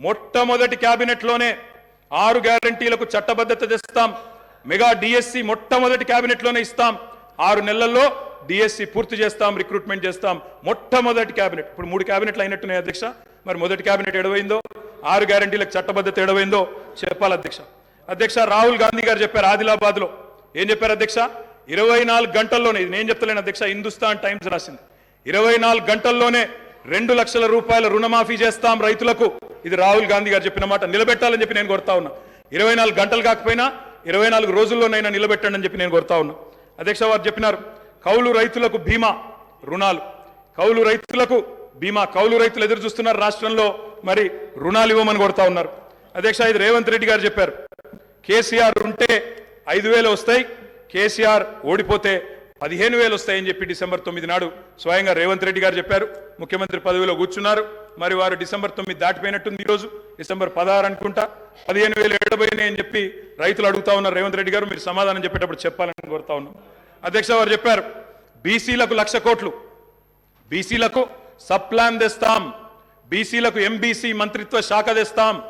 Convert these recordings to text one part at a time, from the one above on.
మొట్టమొదటి క్యాబినెట్లోనే ఆరు గ్యారంటీలకు చట్టబద్ధత తెస్తాం. మెగా డిఎస్సి మొట్టమొదటి క్యాబినెట్లోనే ఇస్తాం. ఆరు నెలల్లో డిఎస్సి పూర్తి చేస్తాం రిక్రూట్మెంట్ చేస్తాం. మొట్టమొదటి క్యాబినెట్. ఇప్పుడు మూడు క్యాబినెట్లు అయినట్టున్నాయి అధ్యక్ష. మరి మొదటి క్యాబినెట్ ఎడవైందో ఆరు గ్యారంటీలకు చట్టబద్ధత ఎడవైందో చెప్పాలి అధ్యక్ష. అధ్యక్ష రాహుల్ గాంధీ గారు చెప్పారు ఆదిలాబాద్లో. ఏం చెప్పారు అధ్యక్ష? ఇరవై నాలుగు గంటల్లోనే ఇది నేను చెప్తలేను అధ్యక్ష హిందుస్థాన్ టైమ్స్ రాసింది. ఇరవై నాలుగు గంటల్లోనే రెండు లక్షల రూపాయల రుణమాఫీ చేస్తాం రైతులకు. ఇది రాహుల్ గాంధీ గారు చెప్పిన మాట నిలబెట్టాలని చెప్పి నేను కోరుతా ఉన్నా. ఇరవై నాలుగు గంటలు కాకపోయినా ఇరవై నాలుగు రోజుల్లోనైనా నిలబెట్టండి అని చెప్పి నేను కోరుతా ఉన్నా. అధ్యక్ష వారు చెప్పినారు కౌలు రైతులకు బీమా రుణాలు. కౌలు రైతులకు బీమా కౌలు రైతులు ఎదురు చూస్తున్నారు రాష్ట్రంలో మరి రుణాలు ఇవ్వమని కొడతా ఉన్నారు. అధ్యక్ష ఇది రేవంత్ రెడ్డి గారు చెప్పారు. కేసీఆర్ ఉంటే ఐదు వేలు వస్తాయి కేసీఆర్ ఓడిపోతే పదిహేను వేలు వస్తాయని చెప్పి డిసెంబర్ తొమ్మిది నాడు స్వయంగా రేవంత్ రెడ్డి గారు చెప్పారు. ముఖ్యమంత్రి పదవిలో కూర్చున్నారు. మరి వారు డిసెంబర్ తొమ్మిది దాటిపోయినట్టుంది ఈరోజు డిసెంబర్ పదహారు అనుకుంటా. పదిహేను వేలు ఏడబోయినాయి అని చెప్పి రైతులు అడుగుతా ఉన్నారు. రేవంత్ రెడ్డి గారు మీరు సమాధానం చెప్పేటప్పుడు చెప్పాలని కోరుతా ఉన్నాం. అధ్యక్ష వారు చెప్పారు బీసీలకు లక్ష కోట్లు. బీసీలకు సబ్ ప్లాన్ తెస్తాం. బీసీలకు ఎంబీసీ మంత్రిత్వ శాఖ తెస్తాం.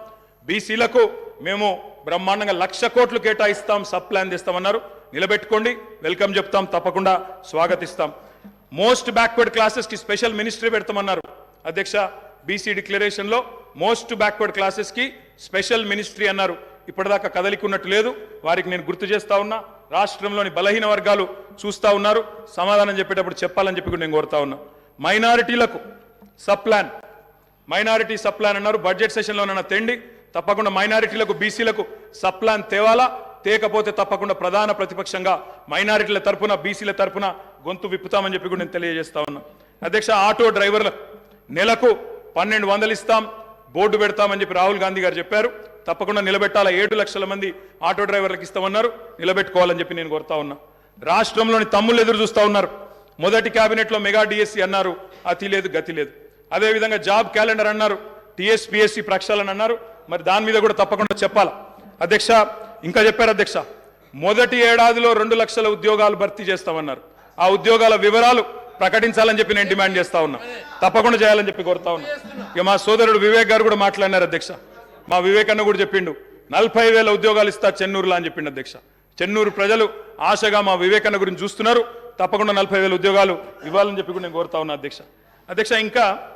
బీసీలకు మేము బ్రహ్మాండంగా లక్ష కోట్లు కేటాయిస్తాం సప్లాన్ ప్లాన్ తెస్తామన్నారు. నిలబెట్టుకోండి వెల్కమ్ చెప్తాం తప్పకుండా స్వాగతిస్తాం. మోస్ట్ బ్యాక్వర్డ్ క్లాసెస్కి స్పెషల్ మినిస్ట్రీ పెడతామన్నారు. అధ్యక్ష బీసీ డిక్లరేషన్లో మోస్ట్ బ్యాక్వర్డ్ క్లాసెస్కి స్పెషల్ మినిస్ట్రీ అన్నారు. ఇప్పటిదాకా కదలికున్నట్టు లేదు. వారికి నేను గుర్తు చేస్తా ఉన్నా. రాష్ట్రంలోని బలహీన వర్గాలు చూస్తా ఉన్నారు. సమాధానం చెప్పేటప్పుడు చెప్పాలని చెప్పి నేను కోరుతా ఉన్నా. మైనారిటీలకు sub plan. Minority sub plan అన్నారు. బడ్జెట్ సెషన్లోనన్న తెండి తప్పకుండా మైనారిటీలకు బీసీలకు సప్లాన్ తేవాలా? తేకపోతే తప్పకుండా ప్రధాన ప్రతిపక్షంగా మైనారిటీల తరపున బీసీల తరఫున గొంతు విప్పుతామని చెప్పి కూడా నేను తెలియజేస్తా ఉన్నా. అధ్యక్ష ఆటో డ్రైవర్లకు నెలకు పన్నెండు వందలు ఇస్తాం బోర్డు పెడతామని చెప్పి రాహుల్ గాంధీ గారు చెప్పారు. తప్పకుండా నిలబెట్టాల ఏడు లక్షల మంది ఆటో డ్రైవర్లకు ఇస్తామన్నారు. నిలబెట్టుకోవాలని చెప్పి నేను కోరుతా ఉన్నా. రాష్ట్రంలోని తమ్ముళ్ళు ఎదురు చూస్తూ ఉన్నారు. మొదటి క్యాబినెట్లో మెగా డిఎస్సి అన్నారు. అతి లేదు గతి లేదు. అదేవిధంగా జాబ్ క్యాలెండర్ అన్నారు. టీఎస్పీఎస్సీ ప్రక్షాళన అన్నారు. మరి దాని మీద కూడా తప్పకుండా చెప్పాలి? అధ్యక్ష ఇంకా చెప్పారు అధ్యక్ష. మొదటి ఏడాదిలో రెండు లక్షల ఉద్యోగాలు భర్తీ చేస్తామన్నారు. ఆ ఉద్యోగాల వివరాలు ప్రకటించాలని చెప్పి నేను డిమాండ్ చేస్తా ఉన్నా. తప్పకుండా చేయాలని చెప్పి కోరుతా ఉన్నా. ఇక మా సోదరుడు వివేక్ గారు కూడా మాట్లాడినారు అధ్యక్ష. మా వివేక్ అన్న కూడా చెప్పిండు నలభై వేల ఉద్యోగాలు ఇస్తా చెన్నూరులో అని చెప్పిండు అధ్యక్ష. చెన్నూరు ప్రజలు ఆశగా మా వివేకన్న గురించి చూస్తున్నారు తప్పకుండా నలభై వేల ఉద్యోగాలు ఇవ్వాలని చెప్పి కూడా నేను కోరుతా ఉన్నా అధ్యక్ష. అధ్యక్ష ఇంకా